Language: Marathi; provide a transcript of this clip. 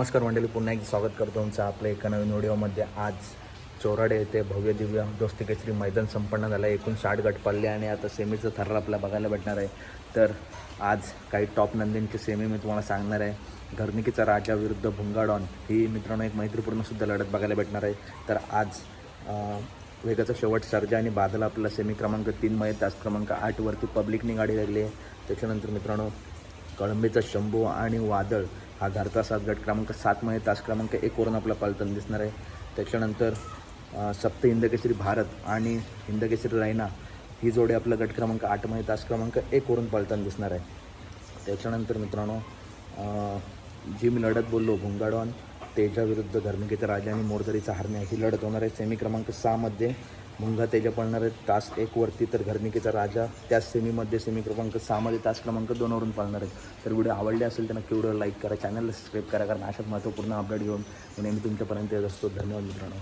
नमस्कार मंडळी पुन्हा एक स्वागत करतो तुमचं आपल्या एका नवीन व्हिडिओमध्ये. आज चोराडे येथे भव्य दिव्य दोस्ती केसरी मैदान संपन्न झालं. आहे एकूण साठ गट पडले आणि आता सेमीचं थर्र आपल्याला बघायला भेटणार आहे. तर आज काही टॉप नंदींची सेमी मी तुम्हाला सांगणार आहे. घरनिकीचा राजा विरुद्ध भुंगाडॉन ही मित्रांनो एक मैत्रीपूर्णसुद्धा लढत बघायला भेटणार आहे. तर आज वेगाचा शेवट सर्जा आणि बादल आपला सेमी क्रमांक तीन मध्ये तास क्रमांक आठवरती पब्लिकनी गाडी लागली आहे. त्याच्यानंतर मित्रांनो कळंबीचा शंभू आणि वादळ हा घरचा सात गट क्रमांक सातमध्ये तास क्रमांक एकवरून आपला पालतन दिसणार आहे. त्याच्यानंतर सप्त हिंदकेसरी भारत आणि हिंदकेसरी रायना ही जोडी आपला गट क्रमांक आठमध्ये तास क्रमांक एकवरून पालतन दिसणार आहे. त्याच्यानंतर मित्रांनो जी मी लढत बोललो भुंगाडॉन तेजाविरुद्ध धर्मिकेचा राजा आणि मोरदरीचा हरण्या ही लढत होणार आहे सेमी क्रमांक सहामध्ये मुंगा त्याच्या पळणार आहेत तास एकवरती तर घरनिकेचा राजा त्याच सेमीमध्ये सेमी क्रमांक सहामध्ये तास क्रमांक दोनवरून पाळणार. आहे तर व्हिडिओ आवडले असेल तर नक्की व्हिडिओ लाईक करा चॅनलला सबस्क्राईब करा कारण अशाच महत्त्वपूर्ण अपडेट घेऊन नेहमी तुमच्यापर्यंत येत असतो. धन्यवाद मित्रांनो.